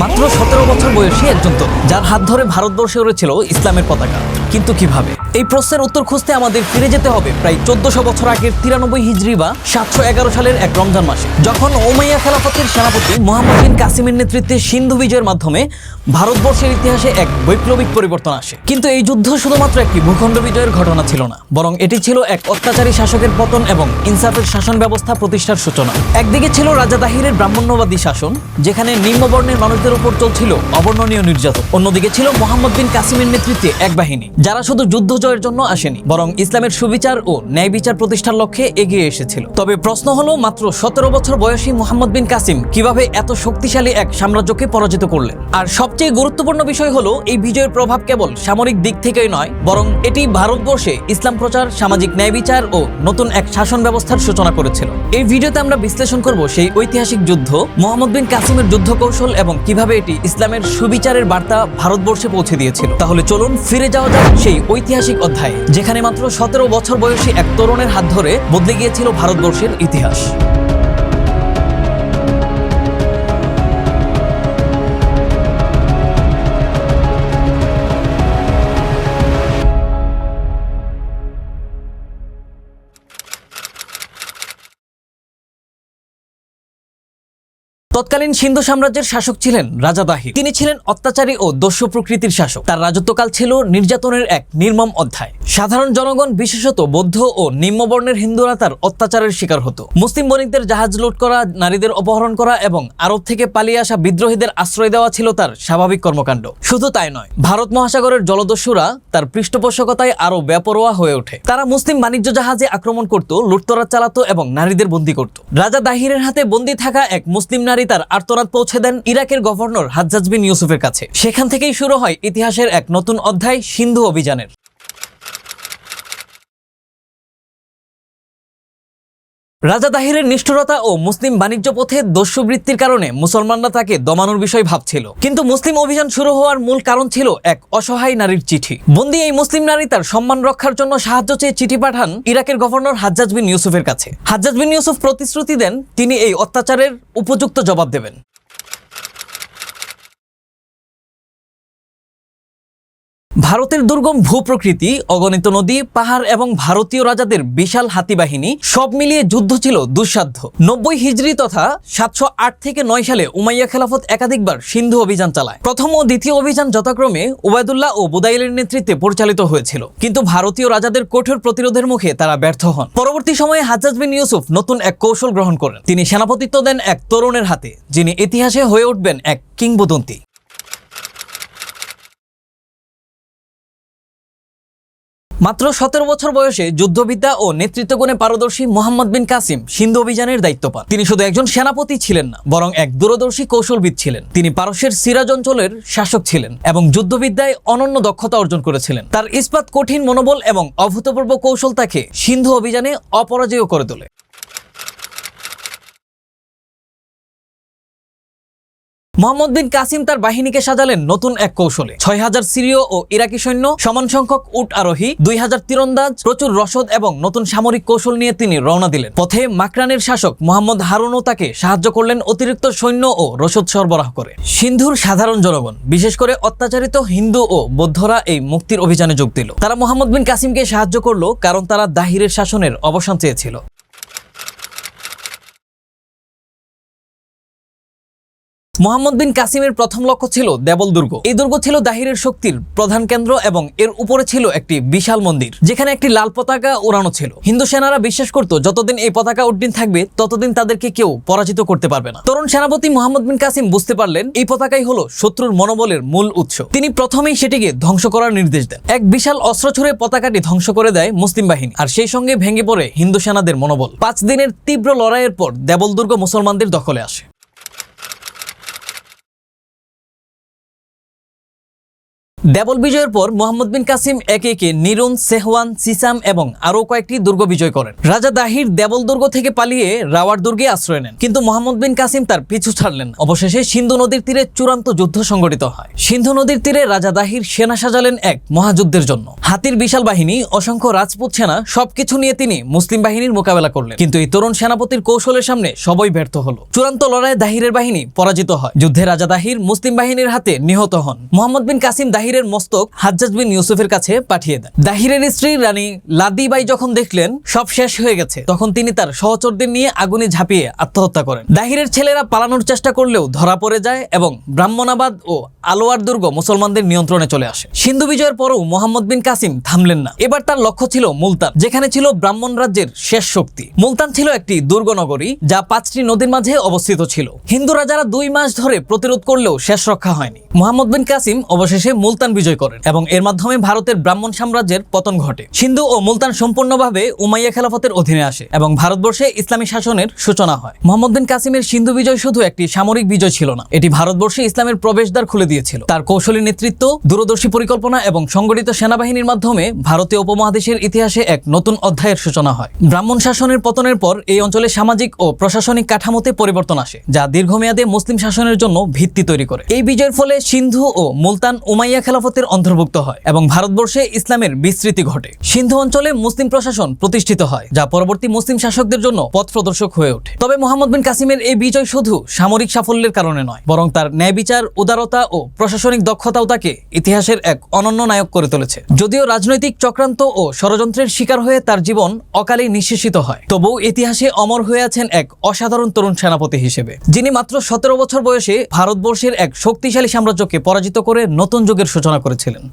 মাত্র সতেরো বছর বয়সী একজন তরুণ যার হাত ধরে ভারতবর্ষে উড়েছিল ইসলামের পতাকা। কিন্তু কীভাবে? এই প্রশ্নের উত্তর খুঁজতে আমাদের ফিরে যেতে হবে প্রায় চোদ্দশো বছর আগের তিরানব্বই হিজড়ি বা সাতশো এগারো সালের এক রমজান মাসে, যখন ওমাইয়া খেলাফতের সেনাপতি মোহাম্মদ বিন কাসিমের নেতৃত্বে সিন্ধু বিজয়ের মাধ্যমে ভারতবর্ষের ইতিহাসে এক বৈপ্লবিক পরিবর্তন আসে। কিন্তু এই যুদ্ধ শুধুমাত্র একটি ভূখণ্ড বিজয়ের ঘটনা ছিল না, বরং এটি ছিল এক অত্যাচারী শাসকের পতন এবং ইনসাফের শাসন ব্যবস্থা প্রতিষ্ঠার সূচনা। একদিকে ছিল রাজা দাহিরের ব্রাহ্মণ্যবাদী শাসন, যেখানে নিম্নবর্ণের মানুষদের উপর চলছিল অবর্ণনীয় নির্যাতন। অন্যদিকে ছিল মোহাম্মদ বিন কাসিমের নেতৃত্বে এক বাহিনী যারা শুধু যুদ্ধ জয়ের জন্য আসেনি, বরং ইসলামের সুবিচার ও ন্যায় বিচার প্রতিষ্ঠার লক্ষ্যে এগিয়ে এসেছিল। তবে প্রশ্ন হলো, মাত্র সতেরো বছর বয়সী মোহাম্মদ বিন কাসিম কীভাবে এত শক্তিশালী এক সাম্রাজ্যকে পরাজিত করলেন? আর সবচেয়ে গুরুত্বপূর্ণ বিষয় হলো, এই বিজয়ের প্রভাব কেবল সামরিক দিক থেকেই নয়, বরং এটি ভারতবর্ষে ইসলাম প্রচার, সামাজিক ন্যায় বিচার ও নতুন এক শাসন ব্যবস্থার সূচনা করেছিল। এই ভিডিওতে আমরা বিশ্লেষণ করব সেই ঐতিহাসিক যুদ্ধ, মোহাম্মদ বিন কাসিমের যুদ্ধ কৌশল এবং কীভাবে এটি ইসলামের সুবিচারের বার্তা ভারতবর্ষে পৌঁছে দিয়েছিল। তাহলে চলুন ফিরে যাওয়া যাক সেই ঐতিহাসিক অধ্যায়, যেখানে মাত্র সতেরো বছর বয়সী এক তরুণের হাত ধরে বদলে গিয়েছিল ভারতবর্ষের ইতিহাস। তৎকালীন সিন্ধু সাম্রাজ্যের শাসক ছিলেন রাজা দাহির তিনি ছিলেন অত্যাচারী ও দস্যু প্রকৃতির শাসক। তার রাজত্বকাল ছিল নির্যাতনের এক নির্মম অধ্যায়। সাধারণ জনগণ, বিশেষত বৌদ্ধ ও নিম্নবর্ণের হিন্দুরা তার অত্যাচারের শিকার হতো। মুসলিম বণিকদের জাহাজ লুট করা, নারীদের অপহরণ করা এবং আরব থেকে পালিয়ে আসা বিদ্রোহীদের আশ্রয় দেওয়া ছিল তার স্বাভাবিক কর্মকাণ্ড। শুধু তাই নয়, ভারত মহাসাগরের জলদস্যুরা তার পৃষ্ঠপোষকতায় আরও বেপরোয়া হয়ে ওঠে। তারা মুসলিম বাণিজ্য জাহাজে আক্রমণ করত লুটতরা চালাতো এবং নারীদের বন্দী করত। রাজা দাহিরের হাতে বন্দী থাকা এক মুসলিম নারী তার আর্তনাদ পৌঁছে দেন ইরাকের গভর্নর হাজ্জাজ বিন ইউসুফের কাছে। সেখান থেকেই শুরু হয় ইতিহাসের এক নতুন অধ্যায় সিন্ধু অভিযানের। রাজা তাহিরের নিষ্ঠুরতা ও মুসলিম বাণিজ্য পথে দস্যুবৃত্তির কারণে মুসলমানরা তাকে দমানোর বিষয় ভাবছিল। কিন্তু মুসলিম অভিযান শুরু হওয়ার মূল কারণ ছিল এক অসহায় নারীর চিঠি। বন্দি এই মুসলিম নারী তার সম্মান রক্ষার জন্য সাহায্য চেয়ে চিঠি পাঠান ইরাকের গভর্নর হাজ্জাজ বিন ইউসুফের কাছে। হাজ্জাজ বিন ইউসুফ প্রতিশ্রুতি দেন, তিনি এই অত্যাচারের উপযুক্ত জবাব দেবেন। ভারতের দুর্গম ভূপ্রকৃতি, অগণিত নদী, পাহাড় এবং ভারতীয় রাজাদের বিশাল হাতি বাহিনী সব মিলিয়ে যুদ্ধ ছিল দুঃসাধ্য। নব্বই হিজড়ি তথা সাতশো আট থেকে নয় সালে উমাইয়া খেলাফত একাধিকবার সিন্ধু অভিযান চালায়। প্রথম ও দ্বিতীয় অভিযান যথাক্রমে উবায়দুল্লাহ ও বুদাইলের নেতৃত্বে পরিচালিত হয়েছিল। কিন্তু ভারতীয় রাজাদের কঠোর প্রতিরোধের মুখে তারা ব্যর্থ হন। পরবর্তী সময়ে হাজ্জাজ বিন ইউসুফ নতুন এক কৌশল গ্রহণ করেন। তিনি সেনাপতিত্ব দেন এক তরুণের হাতে, যিনি ইতিহাসে হয়ে উঠবেন এক কিংবদন্তি। মাত্র সতেরো বছর বয়সে যুদ্ধবিদ্যা ও নেতৃত্ব গুণে পারদর্শী মোহাম্মদ বিন কাসিম সিন্ধু অভিযানের দায়িত্ব পান। তিনি শুধু একজন সেনাপতি ছিলেন না, বরং এক দূরদর্শী কৌশলবিদ ছিলেন। তিনি পারস্যের সিরাজ অঞ্চলের শাসক ছিলেন এবং যুদ্ধবিদ্যায় অনন্য দক্ষতা অর্জন করেছিলেন। তার ইস্পাত কঠিন মনোবল এবং অভূতপূর্ব কৌশল তাকে সিন্ধু অভিযানে অপরাজয় করে তোলে। মোহাম্মদ বিন কাসিম তার বাহিনীকে সাজালেন নতুন এক কৌশলে। ছয় হাজার সিরীয় ও ইরাকি সৈন্য, সমান সংখ্যক উট আরোহী, দুই হাজার তীরন্দাজ, প্রচুর রসদ এবং নতুন সামরিক কৌশল নিয়ে তিনি রওনা দিলেন। পথে মাকরানের শাসক মোহাম্মদ হারুনও তাকে সাহায্য করলেন অতিরিক্ত সৈন্য ও রসদ সরবরাহ করে। সিন্ধুর সাধারণ জনগণ, বিশেষ করে অত্যাচারিত হিন্দু ও বৌদ্ধরা এই মুক্তির অভিযানে যোগ দিল। তারা মোহাম্মদ বিন কাসিমকে সাহায্য করল কারণ তারা দাহিরের শাসনের অবসান চেয়েছিল। মোহাম্মদ বিন কাসিমের প্রথম লক্ষ্য ছিল দেবল দুর্গ। এই দুর্গ ছিল দাহিরের শক্তির প্রধান কেন্দ্র এবং এর উপরে ছিল একটি বিশাল মন্দির, যেখানে একটি লাল পতাকা উড়ানো ছিল। হিন্দু সেনারা বিশ্বাস করত, যতদিন এই পতাকা উড্ডীন থাকবে, ততদিন তাদেরকে কেউ পরাজিত করতে পারবে না। তরুণ সেনাপতি মোহাম্মদ বিন কাসিম বুঝতে পারলেন, এই পতাকাই হলো শত্রুর মনোবলের মূল উৎস। তিনি প্রথমেই সেটিকে ধ্বংস করার নির্দেশ দেন। এক বিশাল অস্ত্র ছুড়ে পতাকাটি ধ্বংস করে দেয় মুসলিম বাহিনী, আর সেই সঙ্গে ভেঙে পড়ে হিন্দু সেনাদের মনোবল। পাঁচ দিনের তীব্র লড়াইয়ের পর দেবল দুর্গ মুসলমানদের দখলে আসে। দেবল বিজয়ের পর মোহাম্মদ বিন কাসিম একে একে নিরুন, সেহওয়ান, সিসাম এবং আরও কয়েকটি দুর্গ বিজয় করেন। রাজা দাহির দেবল দুর্গ থেকে পালিয়ে রাওয়ার দুর্গে আশ্রয় নেন। কিন্তু মোহাম্মদ বিন কাসিম তার পিছু ছাড়লেন। অবশেষে সিন্ধু নদীর তীরে চূড়ান্ত যুদ্ধ সংঘটিত হয়। সিন্ধু নদীর তীরে রাজা দাহির সেনা সাজালেন এক মহাযুদ্ধের জন্য। হাতির বিশাল বাহিনী, অসংখ্য রাজপুত সেনা, সবকিছু নিয়ে তিনি মুসলিম বাহিনীর মোকাবেলা করলেন। কিন্তু এই তরুণ সেনাপতির কৌশলের সামনে সবই ব্যর্থ হলো। চূড়ান্ত লড়াইয়ে দাহিরের বাহিনী পরাজিত হয়। যুদ্ধে রাজা দাহির মুসলিম বাহিনীর হাতে নিহত হন। মোহাম্মদ বিন কাসিম দাহিরের মস্তক হাজ্জাজ বিন ইউসুফের কাছে পাঠিয়ে দেন। দাহিরের স্ত্রী রানী লাদিবাই যখন দেখলেন, সব শেষ হয়ে গেছে, তখন তিনি তার সহচরদের নিয়ে আগুনে ঝাঁপিয়ে আত্মহত্যা করেন। দাহিরের ছেলেরা পালানোর চেষ্টা করলেও ধরা পড়ে যায় এবং ব্রাহ্মণাবাদ ও আলোয়ার দুর্গ মুসলমানদের নিয়ন্ত্রণে চলে আসে। সিন্ধু বিজয়ের পরও মোহাম্মদ বিন কাসিম থামলেন না। এবার তার লক্ষ্য ছিল মুলতান, যেখানে ছিল ব্রাহ্মণ রাজ্যের শেষ শক্তি। মুলতান ছিল একটি দুর্গ নগরী যা পাঁচটি নদীর মাঝে অবস্থিত ছিল। হিন্দু রাজারা দুই মাস ধরে প্রতিরোধ করলেও শেষ রক্ষা হয়নি। মোহাম্মদ বিন কাসিম অবশেষে মুলতান বিজয় করেন এবং এর মাধ্যমে ভারতের ব্রাহ্মণ সাম্রাজ্যের পতন ঘটে। সিন্ধু ও মুলতান সম্পূর্ণভাবে উমাইয়া খেলাফতের অধীনে আসে এবং ভারতবর্ষে ইসলামী শাসনের সূচনা হয়। মোহাম্মদ বিন কাসিমের সিন্ধু বিজয় শুধু একটি সামরিক বিজয় ছিল না, এটি ভারতবর্ষে ইসলামের প্রবেশদ্বার খুলে দিয়েছিল। তার কৌশলী নেতৃত্ব, দূরদর্শী পরিকল্পনা এবং সংগঠিত সেনাবাহিনীর মাধ্যমে ভারতীয় উপমহাদেশের ইতিহাসে এক নতুন অধ্যায়ের সূচনা হয়। ব্রাহ্মণ শাসনের পতনের পর এই অঞ্চলে সামাজিক ও প্রশাসনিক কাঠামোতে পরিবর্তন আসে, যা দীর্ঘমেয়াদে মুসলিম শাসনের জন্য ভিত্তি তৈরি করে। এই বিজয়ের ফলে সিন্ধু ও মুলতান উমাইয়া খেলাফতের অন্তর্ভুক্ত হয় এবং ভারতবর্ষে ইসলামের বিস্তৃতি ঘটে। সিন্ধু অঞ্চলে মুসলিম প্রশাসন প্রতিষ্ঠিত হয়, যা পরবর্তী মুসলিম শাসকদের জন্য পথ প্রদর্শক হয়ে ওঠে। তবে মোহাম্মদ বিন কাসিমের এই বিজয় শুধু সামরিক সাফল্যের কারণে নয়, বরং তার ন্যায় বিচার, উদারতা ও প্রশাসনিক দক্ষতাও তাকে ইতিহাসের এক অনন্য নায়ক করে তুলেছে। যদিও রাজনৈতিক চক্রান্ত ও ষড়যন্ত্রের শিকার হয়ে তার জীবন অকালে নিঃশেষিত হয়, তবুও ইতিহাসে অমর হয়ে আছেন এক অসাধারণ তরুণ সেনাপতি হিসেবে, যিনি মাত্র সতেরো বছর বয়সে ভারতবর্ষের এক শক্তিশালী সাম্রাজ্যকে পরাজিত করে নতুন যুগের সূচনা করেছিলেন।